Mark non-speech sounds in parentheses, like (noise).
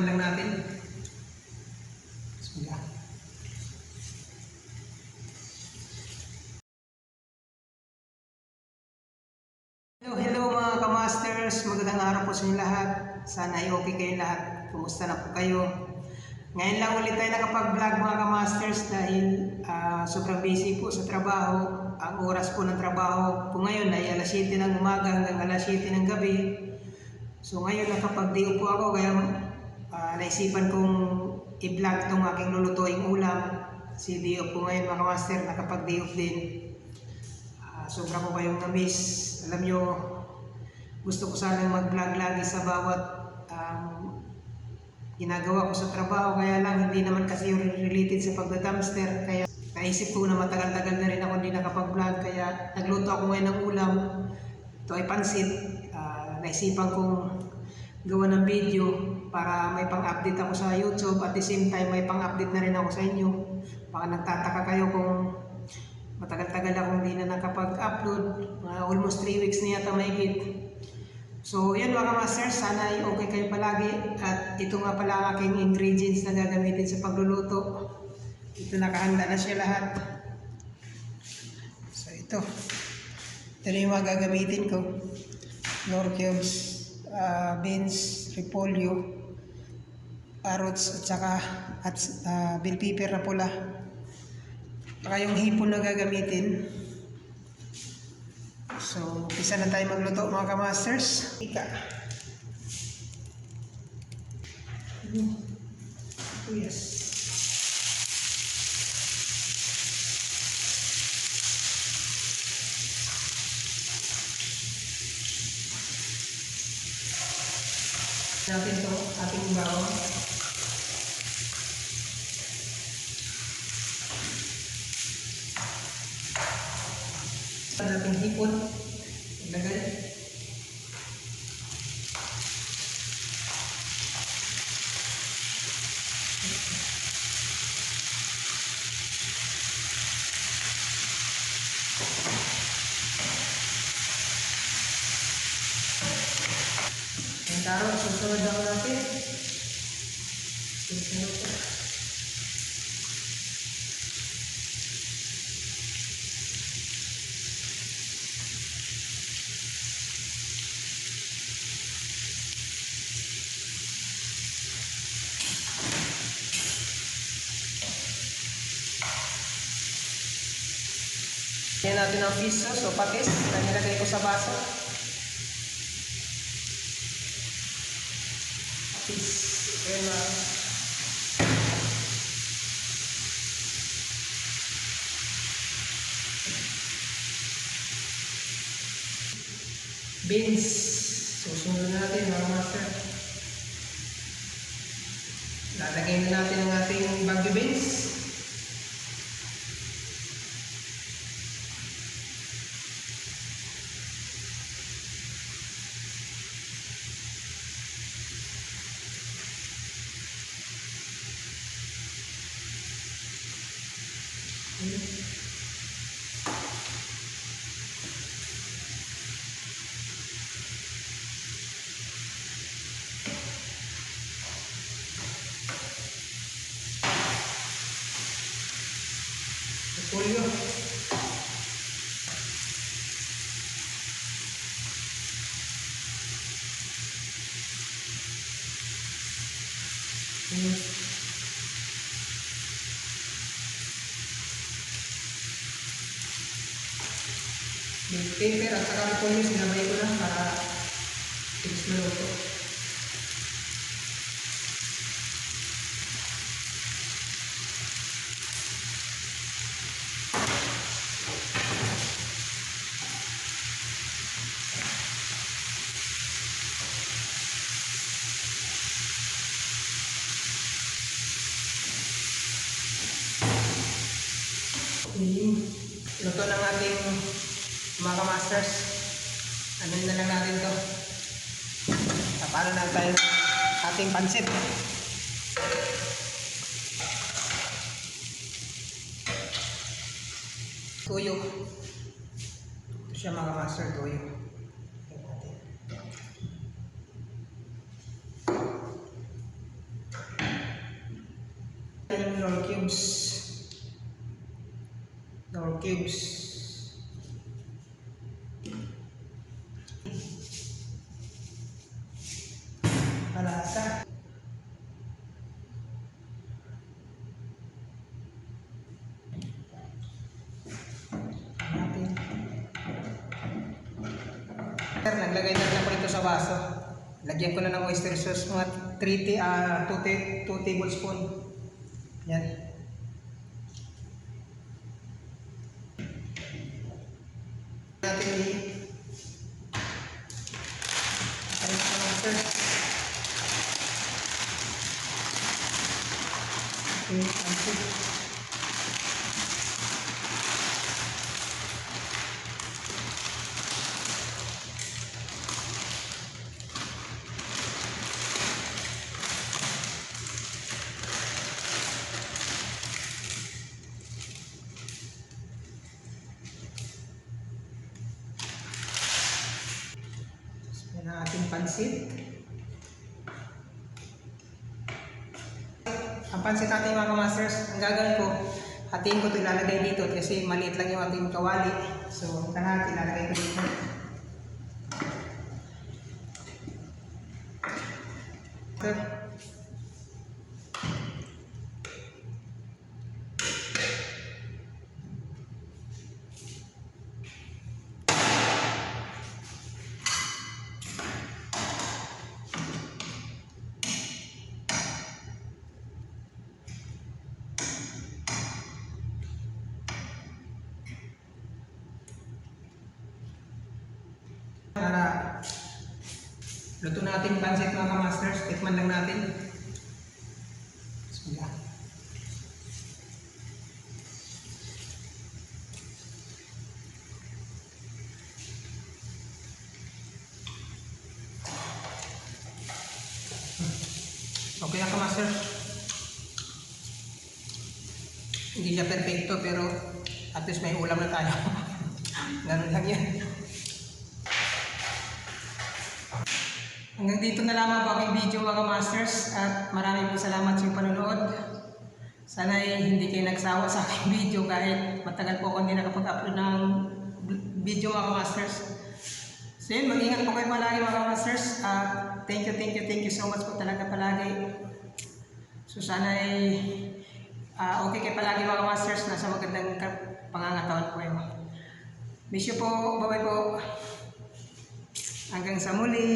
Tikman lang natin. Bismillah. Hello, hello mga kamasters. Magandang araw po sa inyo lahat. Sana ay okay kayong lahat. Kumusta na po kayo? Ngayon lang ulit tayo nakapag-vlog mga kamasters dahil ah, sobrang busy po sa trabaho. Ang oras po ng trabaho po ngayon ay alas 7 ng umaga hanggang alas 7 ng gabi. So ngayon nakapag-day po ako kaya ah, naisipan kong i-vlog itong aking lulutuing ulam. Si day off po ngayon mga kamaster, nakapag-day off din. Ah, sobra ko kayong na-miss. Alam nyo, gusto ko sanang mag-vlog lagi sa bawat um, ginagawa ko sa trabaho. Kaya lang, hindi naman kasi yung related sa pagda-dumpster. Kaya naisip ko na matagal-tagal na rin ako hindi nakapag-vlog. Kaya nagluto ako ngayon ng ulam. Ito ay pansit. Ah, naisipan kong gawa ng video para may pang-update ako sa YouTube. At the same time, may pang-update na rin ako sa inyo. Baka nagtataka kayo kung matagal-tagal akong hindi na nakapag-upload. Mga almost 3 weeks na yata mahigit. So, yan mga masters, sana ay okay kayo palagi. At ito nga pala ang aking ingredients na gagamitin sa pagluluto. Ito nakahanda na siya lahat. So, ito. Ito na yung mga gagamitin ko. Nor cubes, ah, beans, repolyo, carrots, at saka at, ah, bell pepper na pula. Saka yung hipon na gagamitin. So, umpisa na tayo magluto mga kamasters. Ika. Oh, yes. Natin to ating bawang. Sa nating hipon. Ilagay. Ang susunod ako natin. Susunod ko. Yan natin ang piso, so patis na nilagay ko sa baso. Na. Beans. Susunod natin mga master. Lalagay na natin ang ating bagyo beans. Repolyo. Hmm. Yung paper at saka repolyo sinabay ko lang para tips na luto. Luto ng ating mga masters. Ano na lang natin to. Tapano na tayo ng ating pansit. Tuyo. Ito siya mga master, tuyo. Door cubes. Cubes. Natin. Sir, naglagay na lang ko rito sa baso. Lagyan ko na ng oyster sauce, mga 3 t ah 2 ta 2 tablespoon. Yan. Natin i pansit. Ang pansit natin mga masters, ang gagawin ko, hatiin ko ito ilalagay dito kasi maliit lang yung ating kawali. So, ito na ilalagay ko dito. Para luto natin pansit mga masters, tikman lang natin. Bismillah. Okay na ka master. Hindi siya perfecto pero at least may ulam na tayo. (laughs) Ganun lang yan. Hanggang dito na lamang po aking video mga masters at maraming po salamat sa panonood. Sana ay hindi kayo nagsawa sa aking (laughs) video kahit matagal po ako hindi nakapag-upload ng video mga masters. So yun, mag-ingat po kayo palagi mga masters. at thank you, thank you, thank you so much po talaga palagi. So sana ay ah, okay kayo palagi mga masters. Nasa magandang pangangatawan po kayo. Miss you po. Bye-bye po. Hanggang sa muli.